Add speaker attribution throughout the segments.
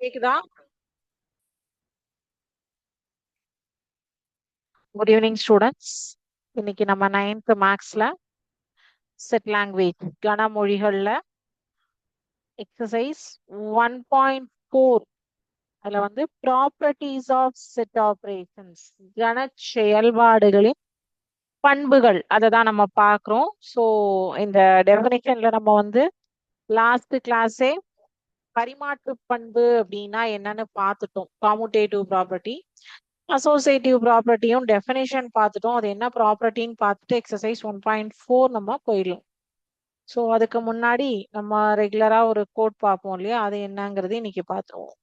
Speaker 1: கேக்குதா? Good evening students இன்னைக்கு நம்ம நைன்த் மேக்ஸ்ல செட் லாங்குவேஜ் கன மொழிகள்ல எக்ஸசைஸ் ஒன் பாயிண்ட் ஃபோர் அதுல வந்து ப்ராப்பர்ட்டிஸ் ஆஃப் செட் ஆப்ரேஷன்ஸ் கன செயல்பாடுகளின் பண்புகள். அதை தான் நம்ம பார்க்குறோம். ஸோ இந்த டெஃபினேஷன்ல நம்ம வந்து லாஸ்ட் கிளாஸே பரிமாற்று பண்பு அப்படின்னா என்னன்னு பார்த்துட்டோம். காமுடேட்டிவ் ப்ராப்பர்ட்டி அசோசியேட்டிவ் ப்ராப்பர்ட்டியும் டெஃபினேஷன் பார்த்துட்டோம். அது என்ன ப்ராப்பர்ட்டின்னு பார்த்துட்டு எக்ஸசைஸ் ஒன் பாயிண்ட் ஃபோர் நம்ம போயிடலாம். ஸோ அதுக்கு முன்னாடி நம்ம ரெகுலரா ஒரு கோட் பார்ப்போம் இல்லையா? அது என்னங்கிறது இன்னைக்கு பார்த்துருவோம்.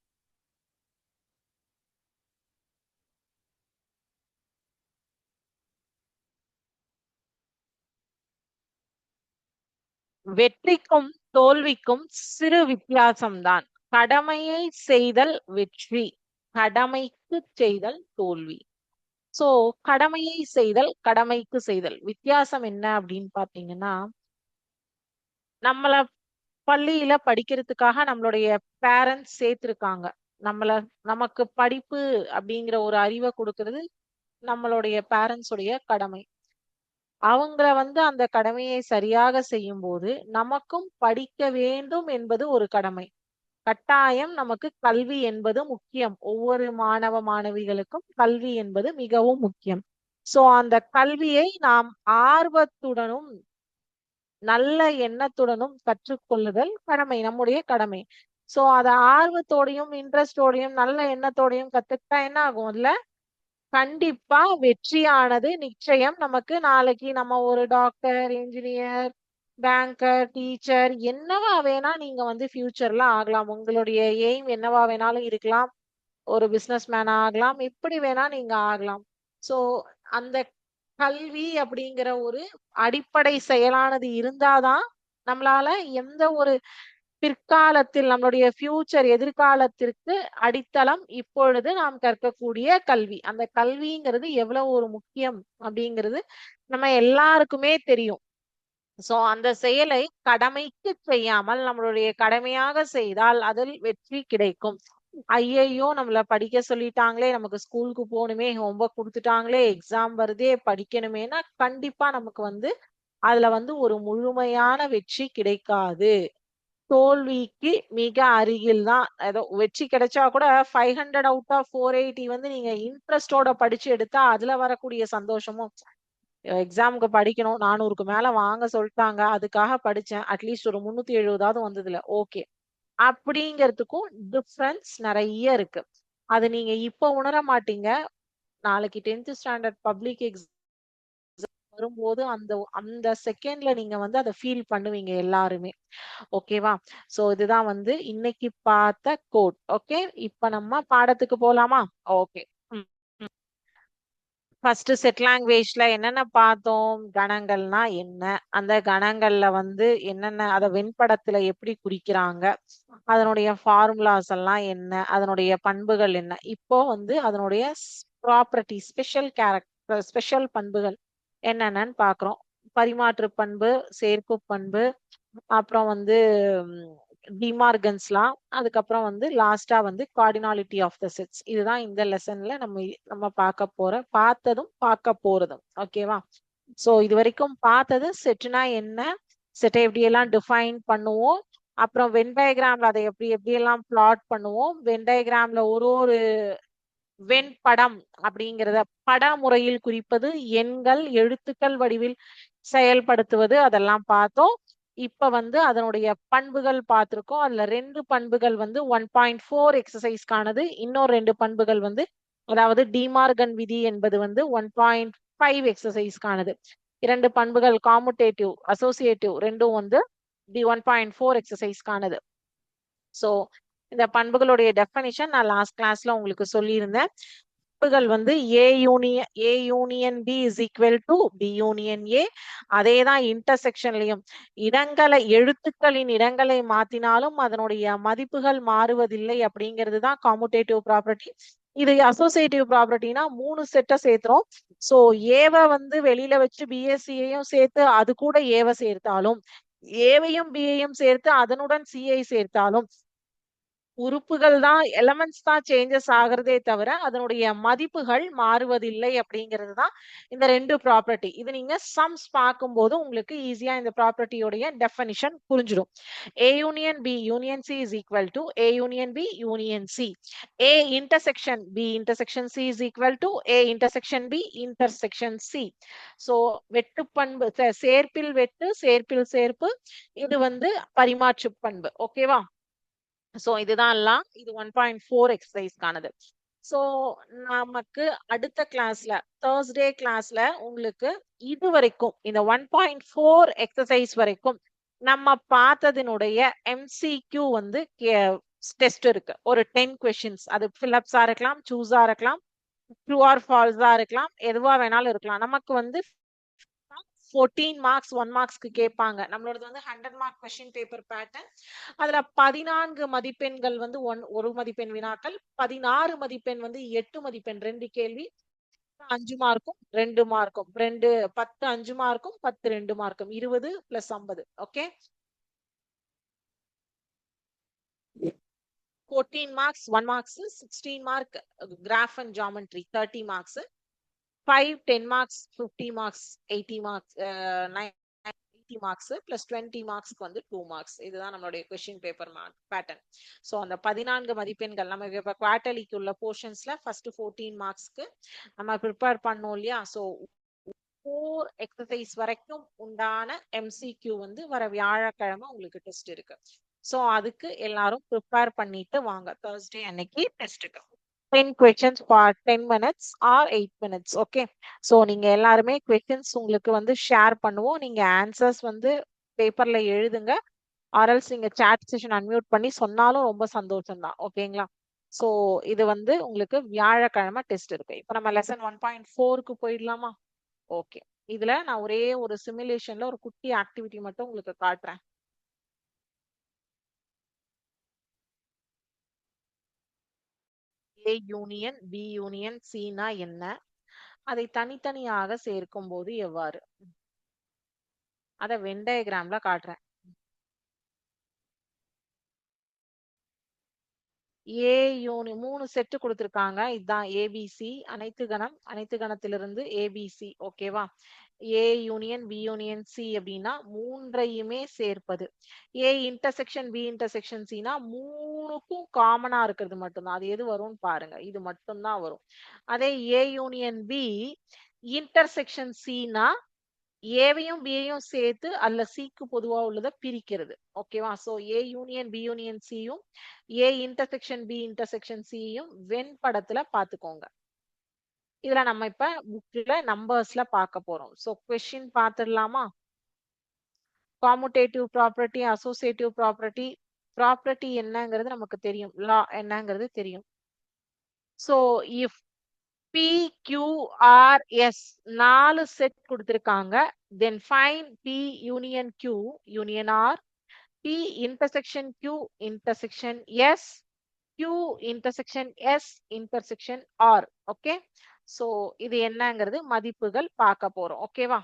Speaker 1: வெற்றிக்கும் தோல்விக்கும் சிறு வித்தியாசம்தான். கடமையை செய்தல் வெற்றி கடமைக்கு செய்தல் தோல்வி. சோ கடமையை செய்தல் கடமைக்கு செய்தல். வித்தியாசம் என்ன அப்படின்னு பாத்தீங்கன்னா நம்மள பள்ளியில படிக்கிறதுக்காக நம்மளுடைய பேரண்ட்ஸ் சேர்த்திருக்காங்க. நம்மள நமக்கு படிப்பு அப்படிங்கிற ஒரு அறிவை கொடுக்கறது நம்மளுடைய பேரண்ட்ஸுடைய கடமை. அவங்கள வந்து அந்த கடமையை சரியாக செய்யும் போது நமக்கும் படிக்க வேண்டும் என்பது ஒரு கடமை. கட்டாயம் நமக்கு கல்வி என்பது முக்கியம். ஒவ்வொரு மாணவ மாணவிகளுக்கும் கல்வி என்பது மிகவும் முக்கியம். சோ அந்த கல்வியை நாம் ஆர்வத்துடனும் நல்ல எண்ணத்துடனும் கற்றுக்கொள்ளுதல் கடமை நம்முடைய கடமை. சோ அத ஆர்வத்தோடையும் இன்ட்ரெஸ்டோடையும் நல்ல எண்ணத்தோடையும் கத்துக்கிட்டா என்ன ஆகும்? இல்ல கண்டிப்பா வெற்றியானது நிச்சயம். நமக்கு நாளைக்கு நம்ம ஒரு டாக்டர் இன்ஜினியர் பேங்கர் டீச்சர் என்னவா வேணா நீங்க வந்து ஃபியூச்சர்ல ஆகலாம். உங்களுடைய எய்ம் என்னவா வேணாலும் இருக்கலாம். ஒரு பிசினஸ் மேன் ஆகலாம். எப்படி வேணா நீங்க ஆகலாம். சோ அந்த கல்வி அப்படிங்கிற ஒரு அடிப்படை செயலானது இருந்தாதான் நம்மளால எந்த ஒரு பிற்காலத்தில் நம்மளுடைய ஃபியூச்சர் எதிர்காலத்திற்கு அடித்தளம் இப்பொழுது நாம் கற்கக்கூடிய கல்வி. அந்த கல்விங்கிறது எவ்வளவு ஒரு முக்கியம் அப்படிங்கிறது நம்ம எல்லாருக்குமே தெரியும். சோ அந்த செயலை கடமைக்கு செய்யாமல் நம்மளுடைய கடமையாக செய்தால் அதில் வெற்றி கிடைக்கும். ஐயையோ நம்மள படிக்க சொல்லிட்டாங்களே நமக்கு ஸ்கூலுக்கு போகணுமே ஹோம்ஒர்க் கொடுத்துட்டாங்களே எக்ஸாம் வருதே படிக்கணுமேனா கண்டிப்பா நமக்கு வந்து அதுல வந்து ஒரு முழுமையான வெற்றி கிடைக்காது. தோல்விக்கு மிக அருகில் தான் ஏதோ வெற்றி கிடைச்சா கூட five hundred out of four eighty வந்து நீங்க இன்ட்ரெஸ்டோட படிச்சு எடுத்தா அதுல வரக்கூடிய சந்தோஷமும் எக்ஸாமுக்கு படிக்கணும் நானூறுக்கு மேல வாங்க சொல்லிட்டாங்க அதுக்காக படிச்சேன். அட்லீஸ்ட் ஒரு முன்னூத்தி எழுபதாவது வந்ததுல. ஓகே அப்படிங்கிறதுக்கும் டிஃப்ரென்ஸ் நிறைய இருக்கு. அது நீங்க இப்ப உணர மாட்டீங்க. நாளைக்கு டென்த் ஸ்டாண்டர்ட் பப்ளிக் எக்ஸாம் வரும்போது அந்த அந்த செகண்ட்ல நீங்க வந்து அதை ஃபீல் பண்ணுவீங்க எல்லாருமே. ஓகேவா சோ இதுதான் வந்து இன்னைக்கு பார்த்த கோட் ஓகே இப்ப நம்ம பாடத்துக்கு போலாமா? ஓகே ஃபர்ஸ்ட் செட் லாங்குவேஜ்ல என்னென்ன பார்த்தோம்? கணங்கள்னா என்ன? அந்த கணங்கள்ல வந்து என்னென்ன அதை வெண்படத்துல எப்படி குறிக்கிறாங்க? அதனுடைய ஃபார்முலாஸ் எல்லாம் என்ன? அதனுடைய பண்புகள் என்ன? இப்போ வந்து அதனுடைய ப்ராப்பர்ட்டி ஸ்பெஷல் கேரக்டர் ஸ்பெஷல் பண்புகள். என்னென்னன்னு பாக்குறோம். பரிமாற்று பண்பு சேர்ப்பு பண்பு அப்புறம் வந்து டிமார்கன்ஸ்லாம் அதுக்கப்புறம் வந்து லாஸ்டா வந்து கார்டினாலிட்டி ஆஃப் த செட்ஸ் இதுதான் இந்த லெசன்ல நம்ம நம்ம பார்க்க போற பார்த்ததும் பார்க்க போறதும். ஓகேவா ஸோ இது வரைக்கும் பார்த்தது செட்னா என்ன? செட்டை எப்படி எல்லாம் டிஃபைன் பண்ணுவோம்? அப்புறம் வென் டயக்ராம்ல அதை எப்படி எப்படி எல்லாம் பிளாட் பண்ணுவோம்? வென் டயக்ராம்ல ஒரு ஒரு வெண்படம் அப்படிங்கிறத பட முறையில் குறிப்பது எண்கள் எழுத்துக்கள் வடிவில் செயல்படுத்துவது அதெல்லாம் பார்த்தோம். இப்ப வந்து அதனுடைய பண்புகள் பார்த்திருக்கோம். அதுல ரெண்டு பண்புகள் வந்து ஒன் பாயிண்ட் ஃபோர் எக்ஸசைஸ்க்கானது இன்னொரு ரெண்டு பண்புகள் வந்து அதாவது டிமார்கன் விதி என்பது வந்து ஒன் பாயிண்ட் ஃபைவ் எக்ஸசைஸ்க்கானது இரண்டு பண்புகள் காமுடேட்டிவ் அசோசியேட்டிவ் ரெண்டும் வந்து டி ஒன் பாயிண்ட் ஃபோர் எக்ஸசைஸ்க்கானது ஸோ இந்த பண்புகளுடைய டெஃபனிஷன் நான் லாஸ்ட் கிளாஸ்ல உங்களுக்கு சொல்லியிருந்தேன். பண்புகள் வந்து A union A union B is equal to B union A அதே தான் இன்டர்செக்ஷன்லையும் இடங்களை எழுத்துக்களின் இடங்களை மாத்தினாலும் அதனுடைய மதிப்புகள் மாறுவதில்லை அப்படிங்கிறது தான் காமுடேட்டிவ் ப்ராப்பர்ட்டி இது அசோசியேட்டிவ் ப்ராப்பர்ட்டினா மூணு செட்டை சேர்த்துறோம். ஸோ ஏவை வந்து வெளியில வச்சு பிஎஸ்சியையும் சேர்த்து அது கூட ஏவை சேர்த்தாலும் ஏவையும் பிஏயும் சேர்த்து அதனுடன் சிஐ சேர்த்தாலும் உறுப்புகள் தான் எலமெண்ட்ஸ் தான் சேஞ்சஸ் ஆகுறதே தவிர அதனுடைய மதிப்புகள் மாறுவதில்லை அப்படிங்கிறது தான் இந்த ரெண்டு ப்ராப்பர்ட்டி இது நீங்க சம்ஸ் பார்க்கும்போது உங்களுக்கு ஈஸியா இந்த ப்ராப்பர்ட்டியோடைய டெஃபனிஷன் புரிஞ்சிடும். A union B union C is equal to A union B union C A intersection B intersection C is equal to A intersection B intersection C so வெட்டு பண்பு சேர்ப்பில் வெட்டு சேர்ப்பில் சேர்ப்பு இது வந்து பரிமாற்று பண்பு. ஓகேவா ஸோ இதுதான் எல்லாம் இது ஒன் பாயிண்ட் ஃபோர் எக்ஸசைஸ்க்கானது ஸோ நமக்கு அடுத்த கிளாஸ்ல தேர்ஸ்டே கிளாஸ்ல உங்களுக்கு இது வரைக்கும் இந்த ஒன் பாயிண்ட் ஃபோர் எக்ஸசைஸ் வரைக்கும் நம்ம பார்த்ததினுடைய எம்சிக்யூ வந்து டெஸ்ட் இருக்கு. ஒரு டென் கொஷின்ஸ் அது ஃபில்அப்ஸா இருக்கலாம் சூஸா இருக்கலாம் ட்ரூ ஆர் ஃபால்ஸா இருக்கலாம் எதுவா வேணாலும் இருக்கலாம். நமக்கு வந்து ஃபோர்டீன் மார்க்ஸ் ஒன் மார்க்ஸ்க்கு கேட்பாங்க. நம்மளோடது வந்து hundred mark question paper pattern அதுல பதினான்கு மதிப்பெண்கள் வந்து ஒன் ஒரு மதிப்பெண் வினாக்கள் பதினாறு மதிப்பெண் வந்து எட்டு மதிப்பெண் ரெண்டு கேள்வி அஞ்சு மார்க்கும் ரெண்டு மார்க்கும் ரெண்டு பத்து அஞ்சு மார்க்கும் பத்து ரெண்டு மார்க்கும் இருபது பிளஸ் ஐம்பது okay fourteen marks one marks sixteen mark graph and geometry thirty marks five ten marks fifty marks eighty marks eighty marks plus twenty மார்க்ஸ்க்கு வந்து டூ மார்க்ஸ் இதுதான் நம்மளுடைய question paper mark pattern so அந்த பதினான்கு மதிப்பெண்கள் நம்ம இப்போ குவார்டலிக்கு உள்ள போர்ஷன்ஸ்ல ஃபர்ஸ்ட் ஃபோர்டீன் மார்க்ஸ்க்கு நம்ம ப்ரிப்பேர் பண்ணோம் இல்லையா? ஸோ ஃபோர் எக்ஸசைஸ் வரைக்கும் உண்டான எம்சிக்யூ வந்து வர வியாழக்கிழமை உங்களுக்கு டெஸ்ட் இருக்கு. ஸோ அதுக்கு எல்லாரும் ப்ரிப்பேர் பண்ணிட்டு வாங்க. தேர்ஸ்டே அன்னைக்கு டெஸ்ட்டுக்கு ten questions for ten minutes or eight minutes okay so நீங்கள் எல்லாருமே கொஸ்டின்ஸ் உங்களுக்கு வந்து ஷேர் பண்ணுவோம். நீங்கள் ஆன்சர்ஸ் வந்து பேப்பரில் எழுதுங்க. ஆர்எல்ஸ் நீங்க சேட் செஷன் அன்மியூட் பண்ணி சொன்னாலும் ரொம்ப சந்தோஷம் தான் ஓகேங்களா? ஸோ இது வந்து உங்களுக்கு வியாழக்கிழமை டெஸ்ட் இருக்கு. இப்போ நம்ம லெசன் ஒன் பாயிண்ட் ஃபோருக்கு போயிடலாமா? ஓகே இதில் நான் ஒரே ஒரு சிமுலேஷனில் ஒரு குட்டி ஆக்டிவிட்டி மட்டும் உங்களுக்கு காட்டுறேன். ஏ யூனியன் பி யூனியன் சினா என்ன? அதை தனித்தனியாக சேர்க்கும் போது எவ்வாறு? அத வென் டயக்ராம்ல காட்டுறேன். ஏ யூனி மூணு செட்டு கொடுத்துருக்காங்க. இதுதான் ஏபிசி அனைத்து கணம் அனைத்து கணத்திலிருந்து ஏபிசி ஓகேவா A union B union C அப்படின்னா மூன்றையுமே சேர்ப்பது. ஏ இன்டர்செக்ஷன் பி இன்டர்செக்ஷன் சினா மூணுக்கும் காமனா இருக்கிறது மட்டும்தான். அது எது வரும்னு பாருங்க. இது மட்டும்தான் வரும். அதே ஏ யூனியன் பி இன்டர்செக்ஷன் சினா ஏவையும் பியையும் சேர்த்து அல்ல சிக்கு பொதுவா உள்ளதை பிரிக்கிறது. ஓகேவா so A union B union சியும் ஏ இன்டர்செக்ஷன் பி இன்டர்செக்ஷன் சியும் வெண் படத்துல பாத்துக்கோங்க இதுல நம்ம இப்ப புக்ல நம்பர்ஸ்ல பார்க்க போறோம். So question பாத்துடலாமா? Commutative property associative property property என்னங்கிறது நமக்கு தெரியும். லா என்னங்கிறது தெரியும். So if P Q R S நாலு செட் கொடுத்துருக்காங்க then find P union Q union R P intersection Q intersection S Q intersection S intersection R okay so இது என்னங்கிறது மதிப்புகள் பார்க்க போறோம். ஓகேவா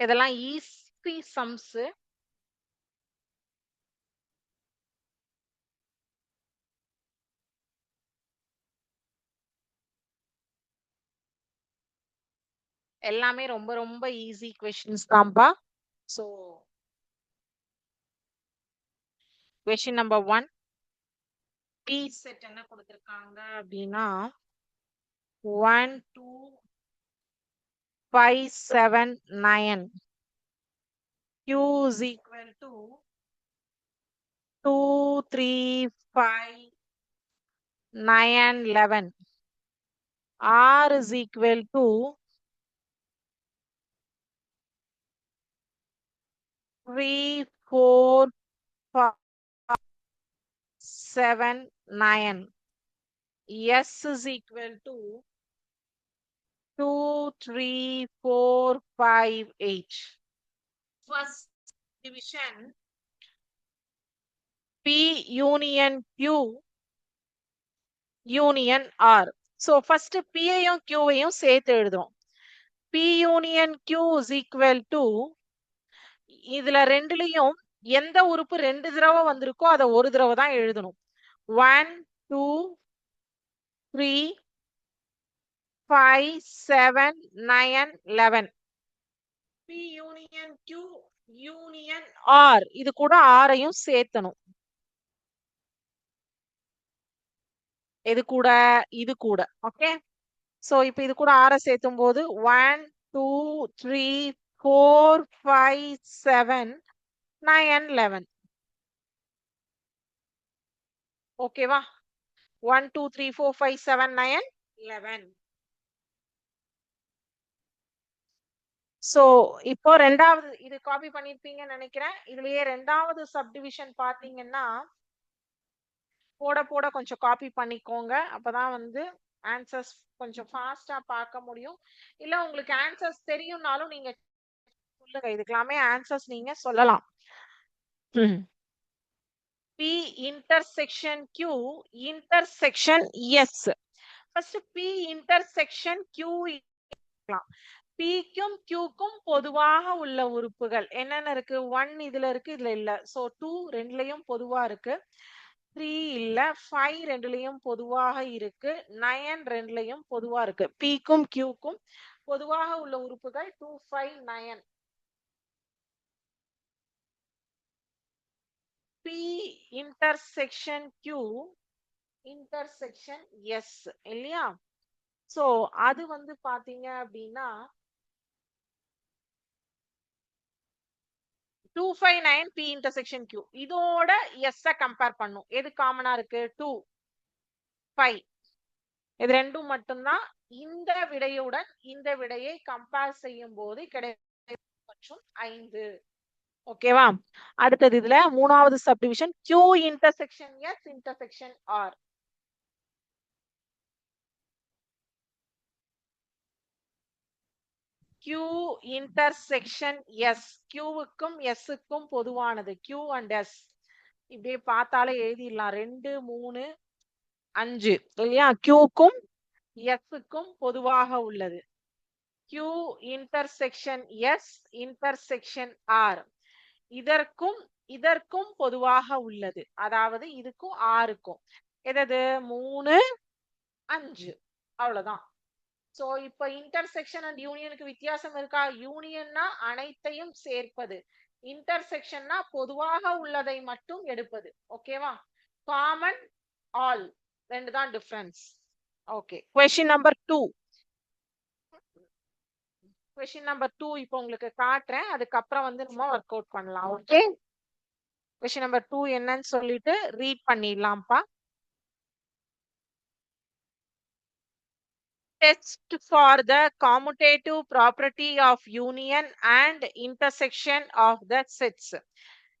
Speaker 1: இதெல்லாம் ஈஸி சம்ஸ் எல்லாமே ரொம்ப ரொம்ப ஈஸி கொஸ்டின்ஸ் தான்ப்பா so question number one P set என்ன கொடுத்துருக்காங்க அப்படின்னா one two five seven nine. Q is equal to two three five nine eleven. R is equal to three four five seven nine. S is equal to two, three, four, five, eight. First division P union Q union R. So first P ஐயும் Q ஐயும் சேர்த்து எழுதுறோம். P union Q is equal to இதுல ரெண்டுலயும் எந்த உறுப்பு ரெண்டு தடவை வந்திருக்கோ அதை ஒரு தடவை தான் எழுதணும் one two three five seven nine eleven P union Q union R இது கூட ஆரையும் சேர்த்தணும். இது கூட இது கூட. ஓகே சோ இப்ப இது கூட ஆரை சேர்த்தும் போது one two three four five seven nine eleven ஓகேவா one two three four five seven nine eleven so இப்போ ரெண்டாவது இது காப்பி பண்ணிருப்பீங்கன்னு நினைக்கிறேன். இதுலயே ரெண்டாவது சப்டிவிஷன் பாத்தீங்கன்னா போட போட கொஞ்சம் காப்பி பண்ணிக்கோங்க. அப்பதான் வந்து ஆன்சர்ஸ் கொஞ்சம் ஃபாஸ்டா பார்க்க முடியும். இல்ல உங்களுக்கு ஆன்சர்ஸ் தெரியும்னாலும் நீங்க சொல்லுங்க. இதுக்கெல்லாமே ஆன்சர்ஸ் நீங்க சொல்லலாம். P intersection Q intersection S first P intersection Q பிக்கும் கியூக்கும் பொதுவாக உள்ள உறுப்புகள். என்னென்ன இருக்கு? ஒன் இதுல இருக்கு இதுல இல்ல. சோ டூ ரெண்டுலயும் பொதுவா இருக்கு. த்ரீ இல்ல. ஃபைவ் ரெண்டுலயும் பொதுவாக இருக்கு. நயன் ரெண்டுலயும் பொதுவா இருக்கு. பிக்கும் கியூக்கும் பொதுவாக உள்ள உறுப்புகள் two five nine P intersection Q intersection S இல்லையா? சோ அது வந்து பாத்தீங்க அப்படின்னா two five nine P intersection Q இதோட எஸ் கம்பேர் பண்ணும். எது காமனா இருக்கு? டூ ஃபைவ் இது ரெண்டும் மட்டும்தான். இந்த விடையுடன் இந்த விடையை கம்பேர் செய்யும் போது கிடைக்கும் மற்றும் ஐந்து. ஓகேவா? அடுத்தது இதுல மூணாவது subdivision Q intersection S intersection R Q intersection S கியூவுக்கும் எஸ்ஸுக்கும் பொதுவானது. கியூ அண்ட் எஸ் இப்படியே பார்த்தாலே எழுதிடலாம். ரெண்டு மூணு அஞ்சு. இல்லையா? கியூக்கும் எஸ்ஸுக்கும் பொதுவாக உள்ளது. Q intersection S intersection R இதற்கும் இதற்கும் பொதுவாக உள்ளது. அதாவது இதுக்கும் ஆறுக்கும் எதாவது மூணு அஞ்சு. அவ்வளவுதான். சோ இப்ப இன்டர்செக்ஷன் அண்ட் யூனியனுக்கு வித்தியாசம் இருக்கா? யூனியன்னா அனைத்தையும் சேர்ப்பது. இன்டர்செக்ஷன்னா பொதுவாக உள்ளதை மட்டும் எடுப்பது. ஓகேவா காமன் ஆல் ரெண்டு தான் difference okay question number two question number two இப்போ உங்களுக்கு காட்டுறேன். அதுக்கப்புறம் வந்து நம்ம ஒர்க் அவுட் பண்ணலாம். ஓகே கொஸ்டின் நம்பர் டூ என்னன்னு சொல்லிட்டு ரீட் பண்ணிடலாம்ப்பா. Test for the commutative property of union and intersection of the sets.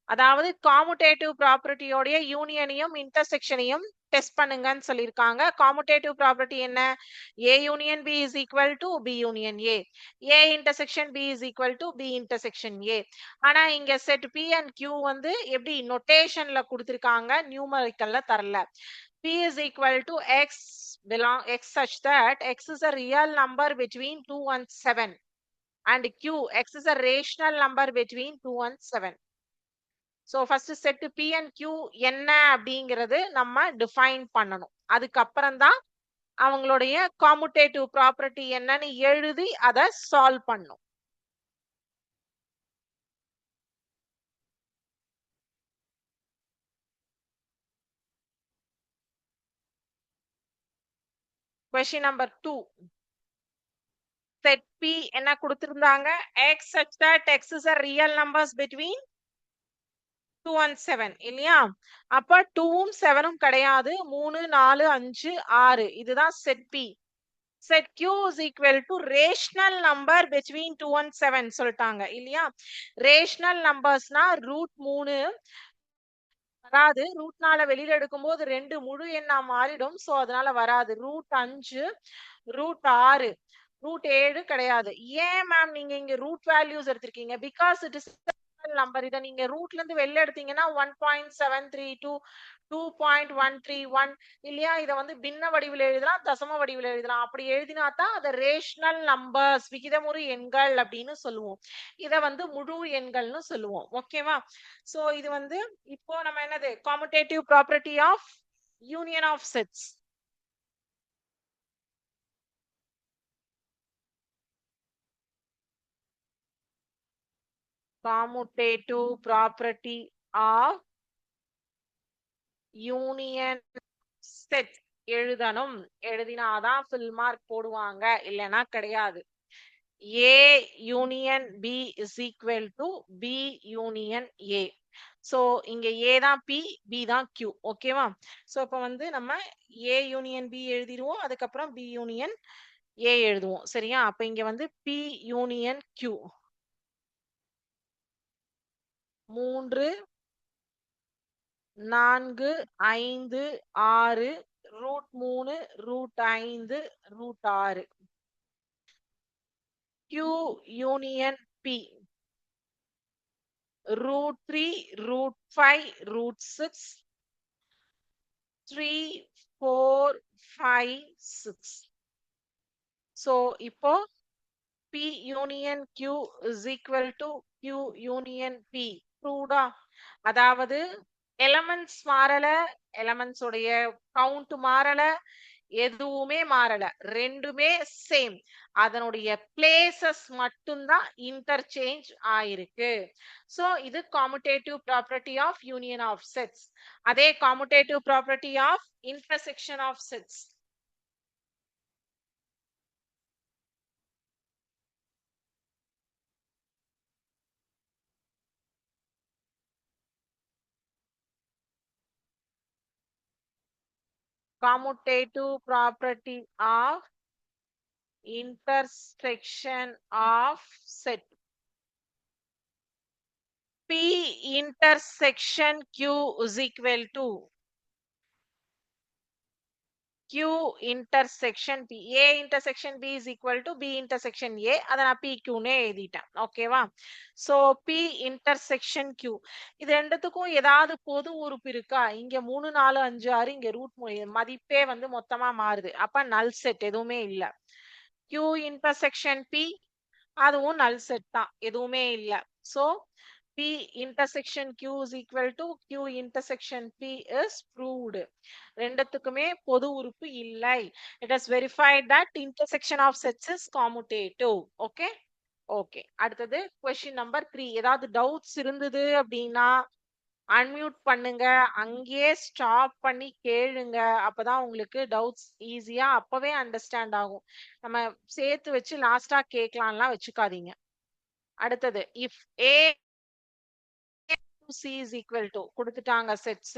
Speaker 1: அதாவது காமுடேட்டிவ் ப்ராப்பர்ட்டியோடைய யூனியனையும் இன்டர்செக்ஷனையும் டெஸ்ட் பண்ணுங்கன்னு சொல்லியிருக்காங்க. காமுடேட்டிவ் ப்ராப்பர்ட்டி என்ன? A union B is equal to B union A A intersection B is equal to B intersection A ஆனா இங்க set B and Q வந்து எப்படி நொட்டேஷன்ல கொடுத்திருக்காங்க? நியூமரிக்கல்ல தரல. P is equal to x belong x such that x is a real number between 2 and 7 and q x is a rational number between 2 and 7 so first set p and q என்ன அப்படிங்கிறது நம்ம define பண்ணணும் அதுக்கப்புறம் தான் அவங்களுடைய commutative property என்னன்னு எழுதி அதை சால்வ் பண்ணும் question number two set P என்ன கொடுத்திருந்தாங்க? X such that x is a real numbers between two and seven இல்லையா? அப்ப டூவும் செவனும் கிடையாது. மூணு நாலு அஞ்சு ஆறு. இதுதான் set P set Q is equal to rational number between two and seven சொல்லிட்டாங்க இல்லையா? ரேஷனல் நம்பர்ஸ்னா ரூட் மூணு வராது ரூட்னால வெளியில எடுக்கும் போது ரெண்டு முழு எண்ணா மாறிடும். சோ அதனால வராது. ரூட் அஞ்சு ரூட் ஆறு ரூட் ஏழு கிடையாது. ஏன் மேம் நீங்க இங்க ரூட் வேல்யூஸ் எடுத்திருக்கீங்க? பிகாஸ் இட் இஸ் நம்பர் இதை நீங்க ரூட்ல இருந்து வெளில எடுத்தீங்கன்னா one point seven three two two point one three one இல்லையா? இதை வந்து பின்ன வடிவில் எழுதலாம் தசம வடிவில் எழுதலாம். அப்படி எழுதினா தான் அதை ரேஷனல் நம்பர்ஸ் விகிதமுறு எண்கள் அப்படின்னு சொல்லுவோம். இதை வந்து முழு எண்கள்னு சொல்லுவோம். ஓகேவா சோ இது வந்து இப்போ நம்ம என்னது? Commutative property of union of sets commutative property of union set எழுதணும். எழுதினாதான் ஃபில் மார்க் போடுவாங்க. இல்லைன்னா கிடையாது. A union B is equal to B union A so இங்க ஏ தான் பி பி தான் கியூ ஓகேவா ஸோ இப்போ வந்து நம்ம ஏ யூனியன் பி எழுதிடுவோம். அதுக்கப்புறம் பி யூனியன் ஏ எழுதுவோம். சரியா? அப்ப இங்க வந்து பி யூனியன் கியூ மூன்று நான்கு ஐந்து ஆறு ரூட் மூணு ரூட் ஐந்து ரூட் ஆறு. Q union P root three root five root six three four five six so இப்போ P union Q is equal to Q union P. ட்ரூடா அதாவது எலமெண்ட்ஸ் மாறல எலமெண்ட்ஸ் உடைய கவுண்ட் மாறல எதுவுமே மாறல. ரெண்டுமே சேம் அதனுடைய பிளேசஸ் மட்டும்தான் இன்டர்சேஞ்ச் ஆயிருக்கு. சோ இது commutative property of union of sets அதே commutative property of intersection of sets commutative property of intersection of set. P intersection Q is equal to Q intersection P A intersection B is equal to B intersection A. அதை நான் PQ எழுதிட்டேன். ஓகேவா so P intersection Q. இது ரெண்டுத்துக்கும் ஏதாவது பொது உறுப்பு இருக்கா? இங்க மூணு நாலு அஞ்சு ஆறு இங்க ரூட் மதிப்பே வந்து மொத்தமா மாறுது. அப்ப நல் செட் எதுவுமே இல்ல. Q intersection P அதுவும் நல் செட் தான். எதுவுமே இல்ல. So P intersection Q is equal to Q intersection P is proved. ரெண்டத்துக்குமே பொது உறுப்பு இல்லை. It has verified that intersection of sets is commutative. Okay? Okay. அடுத்தது question number த்ரீ ஏதாவது டவுட்ஸ் இருந்தது அப்படின்னா அன்மியூட் பண்ணுங்க அங்கேயே ஸ்டாப் பண்ணி கேளுங்க அப்பதான் உங்களுக்கு டவுட்ஸ் ஈஸியா அப்பவே அண்டர்ஸ்டாண்ட் ஆகும் நம்ம சேர்த்து வச்சு லாஸ்டா கேட்கலாம்லாம் வச்சுக்காதீங்க அடுத்தது if A C is equal to கொடுத்துட்டாங்க sets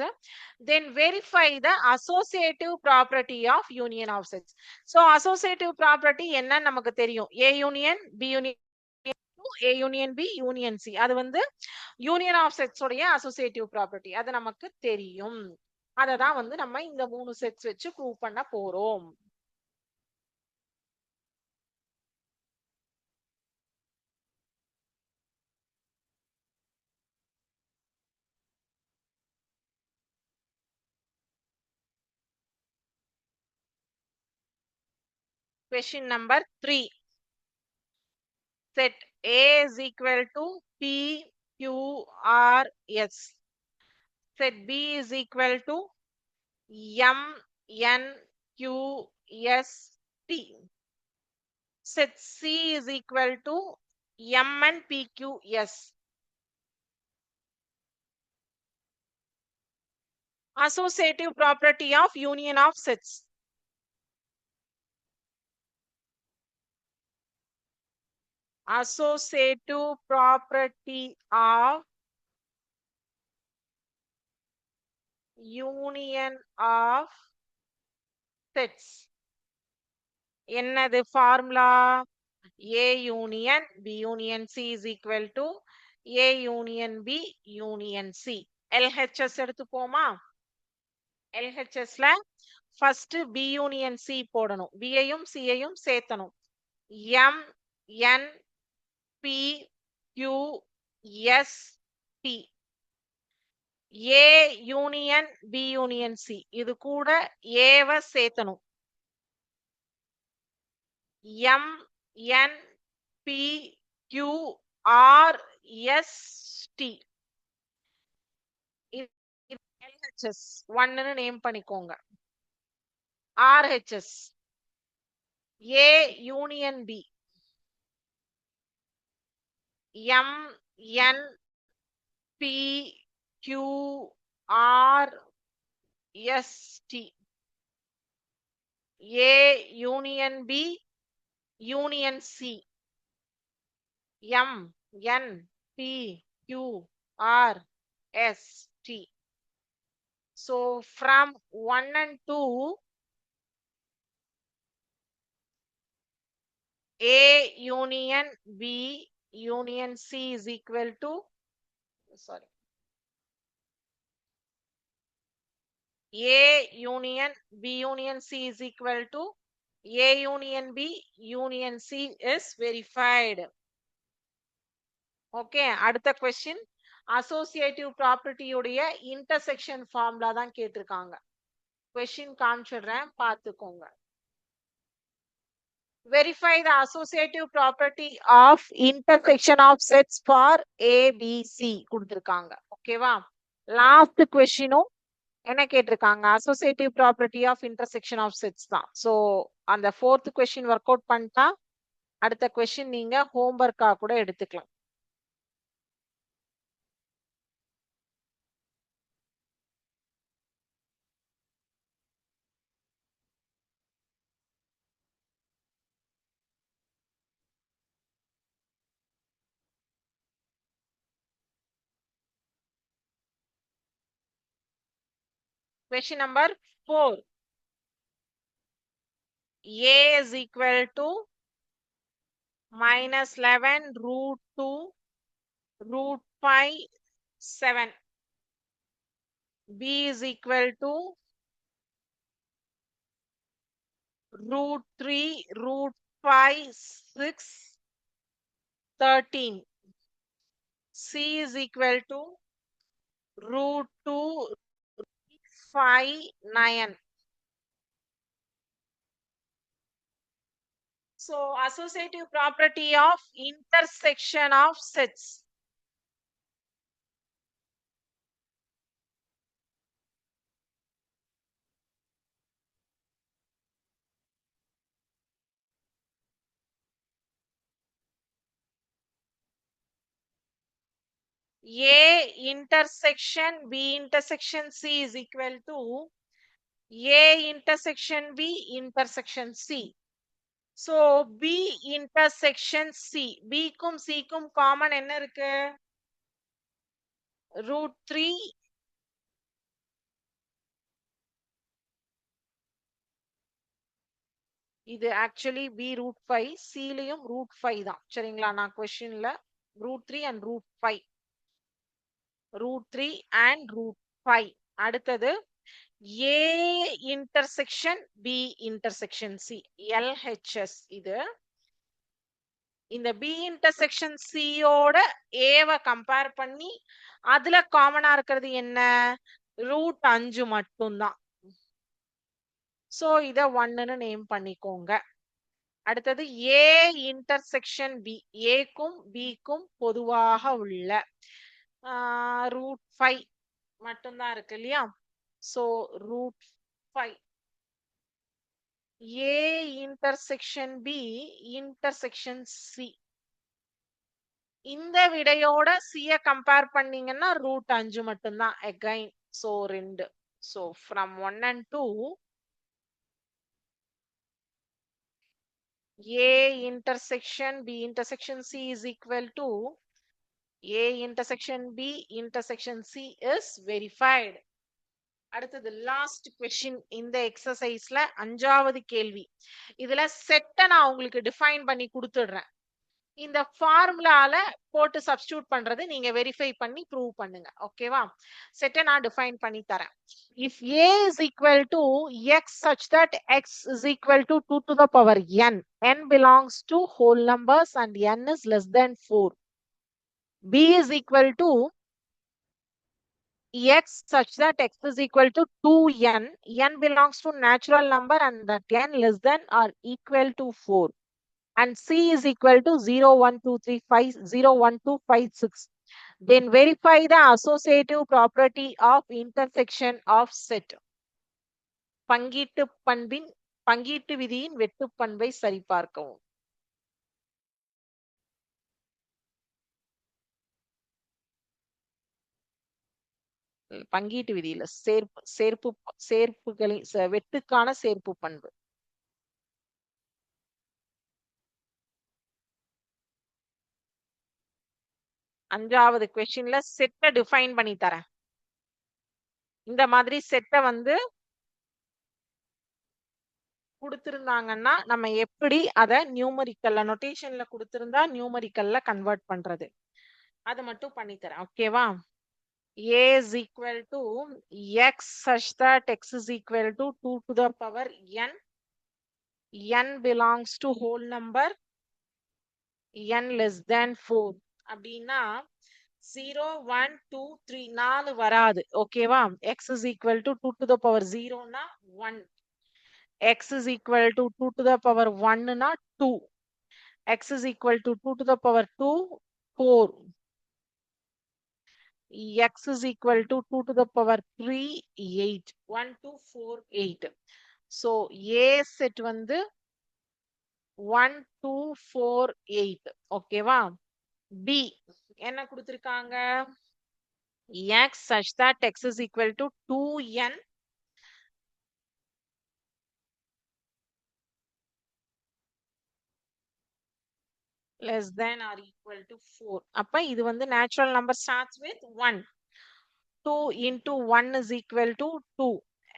Speaker 1: then verify the associative property of union of sets so associative property என்ன நமக்கு தெரியும் A union B union A union B union C அது வந்து union of sets உடைய associative property அது நமக்கு தெரியும் அதை தான் வந்து நம்ம இந்த மூணு செட்ஸ் வச்சு ப்ரூவ் பண்ண போறோம் Question number three. Set A is equal to P, Q, R, S. Set B is equal to M, N, Q, S, T. Set C is equal to M, N, P, Q, S. Associative property of union of sets. Associative property of union of sets என்னது formula A union B union C is equal to A union B union C LHS எடுத்துப்போமா எல்ஹெச்எஸ்ல first B union C போடணும் பியையும் சியையும் சேர்த்தணும் M N P Q S T A union B union C இது கூட ஏவ சேர்த்தணும் M N P Q R S T LHS ஒன்னு name பண்ணிக்கோங்க. RHS A union B M N P Q R S T A union B union C M N P Q R S T. So from 1 and 2 A union B union C is equal to, sorry, A union B union C is equal to A union B union C is verified. Okay, அடுத்த question. Associative ப்ராப்பர்ட்டியுடைய intersection formula தான் கேட்டிருக்காங்க question காமிச்சிடுறேன் பார்த்துக்கோங்க verify the associative property of intersection of sets for ABC கொடுத்துருக்காங்க. ஓகேவா last கொஸ்டினும் என்ன கேட்டிருக்காங்க? Associative property of intersection of sets தான். ஸோ அந்த ஃபோர்த் கொஸ்டின் ஒர்க் அவுட் பண்ணிட்டா அடுத்த கொஸ்டின் நீங்க ஹோம்ஒர்க்கா கூட எடுத்துக்கலாம். Question number four. A is equal to minus 11 root 2 root 5 7. B is equal to root 3 root 5 6 13. C is equal to root 2 5 9 so associative property of intersection of sets A intersection B intersection C is equal to A intersection B intersection C. So B intersection C. B க்கும் C க்கும் common என்ன இருக்கு? root 3 இது actually P root five சிலையும் root five தான் சரிங்களா நான் கொஸ்டின்ல root three and root five root three and root five அடுத்தது A intersection B intersection C LHS இது. இந்த பி இன்டர்செக்ஷன் சியோட ஏவை கம்பேர் பண்ணி அதுல காமனா இருக்கிறது என்ன? ரூட் அஞ்சு மட்டும்தான். சோ இத ஒன்னுன்னு நேம் பண்ணிக்கோங்க. அடுத்தது ஏ இன்டர்செக்ஷன் பி ஏக்கும் பிக்கும் பொதுவாக உள்ள ரூட் ஃபைவ் மட்டும்தான் இருக்கு இல்லையா? So root five A intersection B intersection C இந்த விடையோட சிய கம்பேர் பண்ணீங்கன்னா ரூட் அஞ்சு மட்டும்தான் அகைன் சோ ரெண்டு. So from one and two A intersection B intersection C is equal to A intersection B intersection C is verified. அடுத்தது last question இந்த எக்ஸசைஸ்ல அஞ்சாவது கேள்வி. இதுல செட்டை நான் உங்களுக்கு டிஃபைன் பண்ணி கொடுத்துடுறேன். இந்த ஃபார்முலால போட்டு சப்ஸ்டியூட் பண்றது நீங்க வெரிஃபை பண்ணி ப்ரூவ் பண்ணுங்க. ஓகேவா செட்டை நான் டிஃபைன் பண்ணி தரேன். If A is equal to x such that x is equal to two to the power n n belongs to whole numbers and n is less than four P is equal to x such that x is equal to 2n, n belongs to natural number and that n less than or equal to 4. And c is equal to 0, 1, 2, 3, 5, 0, 1, 2, 5, 6. Then verify the associative property of intersection of set. பங்கீட்டு பண்பின் பங்கீட்டு விதியின் வெட்டு பண்பை சரிபார்க்கவும் பங்கீட்டு விதியில சேர்ப்பு சேர்ப்பு சேர்ப்புகளின் வெட்டுக்கான சேர்ப்பு பண்பு. அஞ்சாவது கொஸ்டின்ல செட்டை டிஃபைன் பண்ணி தரேன். இந்த மாதிரி செட்டை வந்து கொடுத்திருந்தாங்கன்னா நம்ம எப்படி அதை நியூமரிக்கல்ல நொட்டேஷன்ல கொடுத்திருந்தா நியூமரிக்கல்ல கன்வெர்ட் பண்றது? அது மட்டும் பண்ணி தரேன். ஓகேவா a is equal to x such that x is equal to 2 to the power n n belongs to whole number n less than 4 அப்படின்னா 0 1 2 3 நாலு வராது ஓகேவா x is equal to 2 to the power 0 னா 1 x is equal to 2 to the power 1 னா 2 x is equal to 2 to the power 2 4 x is equal to 2 to the power 3 8 1 2 4 8 so a set வந்து 1 2 4 8 Okay, வா? b என்ன குடுத்திருக்காங்க? x such that x is equal to 2n less than or equal to 4 அப்ப இது வந்து natural number starts with 1 2 into 1 is equal to 2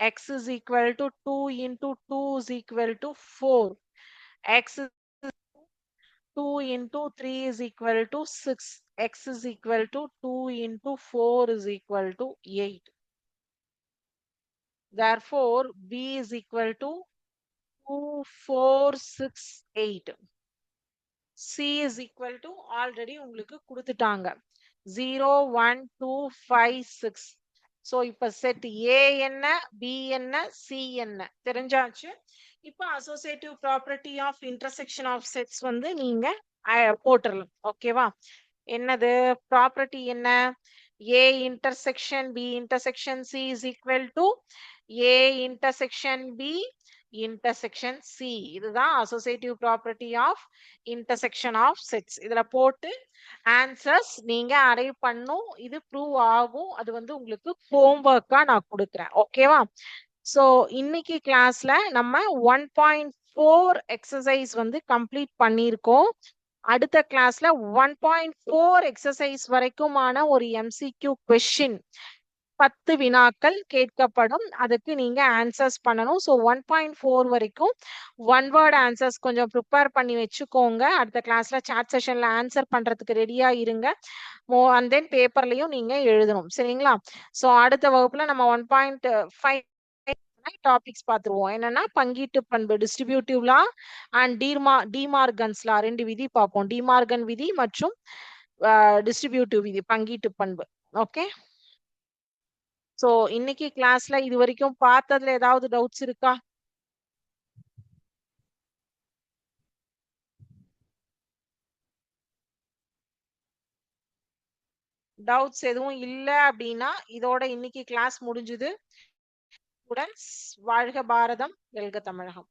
Speaker 1: x is equal to 2 into 2 is equal to 4 x is 2 into 3 is equal to 6 x is equal to 2 into 4 is equal to 8 therefore b is equal to 2 4 6 8 C is equal to already உங்களுக்கு கொடுத்துட்டாங்க. 0 1 2 5 6 so இப்போ set A என்ன B என்ன C என்ன? தெரிஞ்சாச்சு? இப்போ associative property of intersection of sets வந்து நீங்க அஹ், போட்டுறலாம். ஓகேவா என்னது? ப்ராப்பர்ட்டி என்ன? A intersection B intersection C is equal to A intersection B intersection C இதுதான் associative property of intersection of sets இதுல போட்டு ஆன்சர்ஸ் நீங்க அரைவ் பண்ணும். இது ப்ரூவ் ஆகும். அது வந்து உங்களுக்கு ஹோம்ஒர்க்கா நான் கொடுக்குறேன். ஓகேவா சோ இன்னைக்கு கிளாஸ்ல நம்ம ஒன் பாயிண்ட் ஃபோர் எக்ஸசைஸ் வந்து கம்ப்ளீட் பண்ணியிருக்கோம். அடுத்த கிளாஸ்ல ஒன் பாயிண்ட் ஃபோர் எக்ஸசைஸ் வரைக்குமான ஒரு எம்சிக்யூ கொஷின் பத்து வினாக்கள் கேட்கப்படும். அதுக்கு நீங்க ஆன்சர்ஸ் பண்ணணும். ஸோ ஒன் பாயிண்ட் ஃபோர் வரைக்கும் ஒன் வேர்ட் ஆன்சர்ஸ் கொஞ்சம் ப்ரிப்பேர் பண்ணி வச்சுக்கோங்க. அடுத்த கிளாஸ்ல சாட் செஷன்ல ஆன்சர் பண்றதுக்கு ரெடியா இருங்க. மோ அண்ட் தென் பேப்பர்லயும் நீங்க எழுதணும். சரிங்களா? ஸோ அடுத்த வகுப்புல நம்ம ஒன் பாயிண்ட் ஃபைவ் டாபிக்ஸ் பார்த்துருவோம். என்னன்னா பங்கீட்டு பண்பு டிஸ்ட்ரிபியூட்டிவ்லா அண்ட் டீர்மா டிமார்கன்ஸ்லா ரெண்டு விதி பார்ப்போம். டிமார்கன் விதி மற்றும் டிஸ்ட்ரிபியூட்டிவ் விதி பங்கீட்டு பண்பு. ஓகே சோ இன்னைக்கு கிளாஸ்ல இது வரைக்கும் பார்த்ததுல ஏதாவது டவுட்ஸ் இருக்கா? டவுட்ஸ் எதுவும் இல்ல அப்படின்னா இதோட இன்னைக்கு கிளாஸ் முடிஞ்சுது. ஸ்டூடெண்ட்ஸ் வாழ்க பாரதம் வெல்க தமிழகம்.